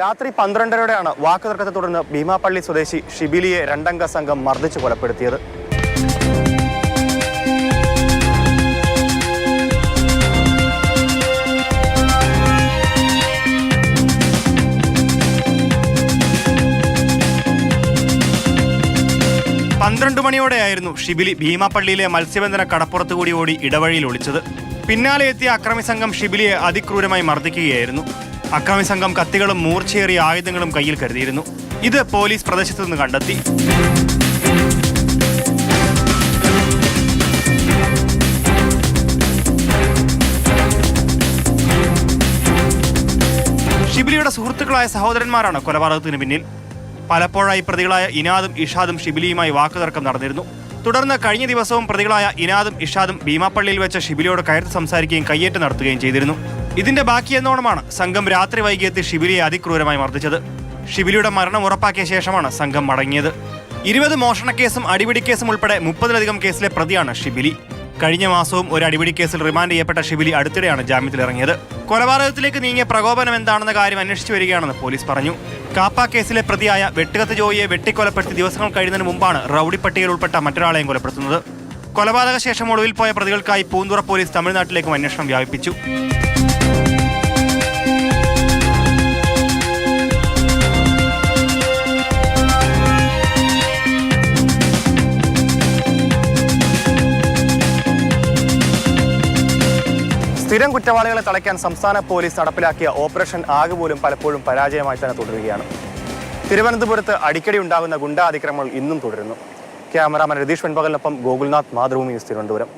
രാത്രി പന്ത്രണ്ടരയോടെയാണ് വാക്കുതർക്കത്തെ തുടർന്ന് ഭീമാപ്പള്ളി സ്വദേശി ഷിബിലിയെ രണ്ടംഗ സംഘം മർദ്ദിച്ചു കൊലപ്പെടുത്തിയത്. പന്ത്രണ്ട് മണിയോടെയായിരുന്നു ഷിബിലി ഭീമാപ്പള്ളിയിലെ മത്സ്യബന്ധന കടപ്പുറത്ത് കൂടി ഓടി ഇടവഴിയിൽ ഒളിച്ചത്. പിന്നാലെ എത്തിയ അക്രമി സംഘം ഷിബിലിയെ അതിക്രൂരമായി മർദ്ദിക്കുകയായിരുന്നു. അക്രമി സംഘം കത്തികളും മൂർച്ചയേറിയ ആയുധങ്ങളും കയ്യിൽ കരുതിയിരുന്നു. ഇത് പോലീസ് പ്രദേശത്തു നിന്ന് കണ്ടെത്തി. ഷിബിലിയുടെ സുഹൃത്തുക്കളായ സഹോദരന്മാരാണ് കൊലപാതകത്തിന് പിന്നിൽ. പലപ്പോഴായി പ്രതികളായ ഇനാദും ഇഷാദും ഷിബിലിയുമായി വാക്കുതർക്കം നടന്നിരുന്നു. തുടർന്ന് കഴിഞ്ഞ ദിവസവും പ്രതികളായ ഇനാദും ഇഷാദും ഭീമാപ്പള്ളിയിൽ വെച്ച് ഷിബിലിയോട് കയർത്ത് സംസാരിക്കുകയും കയ്യേറ്റം നടത്തുകയും ചെയ്തിരുന്നു. ഇതിന്റെ ബാക്കി എന്നോണമാണ് സംഘം രാത്രി വൈകിയെത്തി ഷിബിലിയെ അതിക്രൂരമായി മർദ്ദിച്ചത്. ഷിബിലിയുടെ മരണം ഉറപ്പാക്കിയ ശേഷമാണ് സംഘം മടങ്ങിയത്. ഇരുപത് മോഷണക്കേസും അടിപിടിക്കേസും ഉൾപ്പെടെ മുപ്പതിലധികം കേസിലെ പ്രതിയാണ് ഷിബിലി കഴിഞ്ഞ മാസവും ഒരു അടിപിടി കേസിൽ റിമാൻഡ് ചെയ്യപ്പെട്ട ഷിബിലി അടുത്തിടെയാണ് ജാമ്യത്തിലിറങ്ങിയത്. കൊലപാതകത്തിലേക്ക് നീങ്ങിയ പ്രകോപനം എന്താണെന്ന കാര്യം അന്വേഷിച്ചു വരികയാണെന്ന് പോലീസ് പറഞ്ഞു. കാപ്പ കേസിലെ പ്രതിയായ വെട്ടുകത്ത് ജോയിയെ വെട്ടിക്കൊലപ്പെടുത്തി ദിവസങ്ങൾ കഴിയുന്നതിന് മുമ്പാണ് റൌഡി പട്ടികയിൽ ഉൾപ്പെട്ട മറ്റൊരാളെയും കൊലപ്പെടുത്തുന്നത്. കൊലപാതക ശേഷം ഒളിവിൽ പോയ പ്രതികൾക്കായി പൂന്തുറ പോലീസ് തമിഴ്നാട്ടിലേക്കും അന്വേഷണം വ്യാപിപ്പിച്ചു. സ്ഥിരം കുറ്റവാളികളെ തളയ്ക്കാൻ സംസ്ഥാന പോലീസ് നടപ്പിലാക്കിയ ഓപ്പറേഷൻ ആകെ പോലും പലപ്പോഴും പരാജയമായി തന്നെ തുടരുകയാണ്. തിരുവനന്തപുരത്ത് അടിക്കടി ഉണ്ടാകുന്ന ഗുണ്ടാതിക്രമങ്ങൾ ഇന്നും തുടരുന്നു. ക്യാമറാമാൻ രതീഷ് വെൺപകലിനൊപ്പം ഗോകുൽനാഥ് മാതൃഭൂമി തിരുവനന്തപുരം.